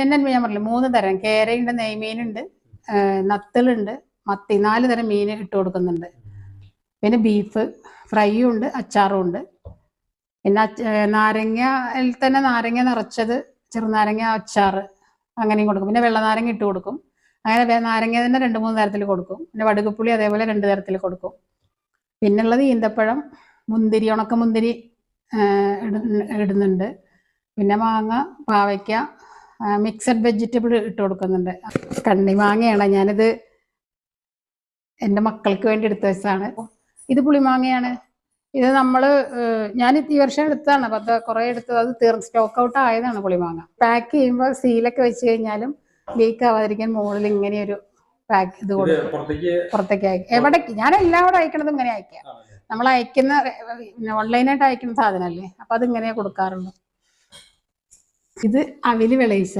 തന്നെ ഞാൻ പറഞ്ഞു മൂന്ന് തരം. കേരയുണ്ട് നെയ്മീനുണ്ട് നത്തലുണ്ട് മത്തി നാല് തരം മീൻ ഇട്ട് കൊടുക്കുന്നുണ്ട്. പിന്നെ ബീഫ് ഫ്രൈയും ഉണ്ട് അച്ചാറും ഉണ്ട്. പിന്നെ നാരങ്ങയിൽ തന്നെ നാരങ്ങ നിറച്ചത് ചെറുനാരങ്ങ അച്ചാറ് അങ്ങനെയും കൊടുക്കും. പിന്നെ വെള്ളനാരങ്ങ ഇട്ട് കൊടുക്കും. അങ്ങനെ നാരങ്ങ തന്നെ രണ്ട് മൂന്ന് തരത്തിൽ കൊടുക്കും. പിന്നെ വടുകപ്പുളി അതേപോലെ രണ്ട് തരത്തിൽ കൊടുക്കും. പിന്നുള്ളത് ഈന്തപ്പഴം മുന്തിരി ഉണക്ക മുന്തിരി ഇടുന്നുണ്ട്. പിന്നെ മാങ്ങ പാവയ്ക്ക മിക്സഡ് വെജിറ്റബിൾ ഇട്ട് കൊടുക്കുന്നുണ്ട്. കണ്ണിമാങ്ങയാണ് ഞാനിത് എന്റെ മക്കൾക്ക് വേണ്ടി എടുത്ത വെച്ചാണ് ഇത് പുളിമാങ്ങയാണ് ഇത് നമ്മൾ ഞാൻ ഈ വർഷം എടുത്താണ് പത്ത് കുറേ എടുത്തത് അത് തീർ സ്റ്റോക്ക് ഔട്ട് ആയതാണ് പുളിമാങ്ങ പാക്ക് ചെയ്യുമ്പോൾ സീലൊക്കെ വെച്ച് കഴിഞ്ഞാലും ലീക്ക് ആവാതിരിക്കാൻ മുകളിൽ ഇങ്ങനെ ഒരു പാക്ക് ഇത് കൊടുക്കും. പുറത്തേക്ക് അയക്കും. എവിടേക്ക്? ഞാൻ എല്ലാവരും അയക്കണത് ഇങ്ങനെ അയക്കാം നമ്മൾ അയക്കുന്ന ഓൺലൈനായിട്ട് അയക്കുന്ന സാധനമല്ലേ? അപ്പൊ അത് ഇങ്ങനെ കൊടുക്കാറുള്ളൂ. ഇത് അവിൽ വിളയിച്ച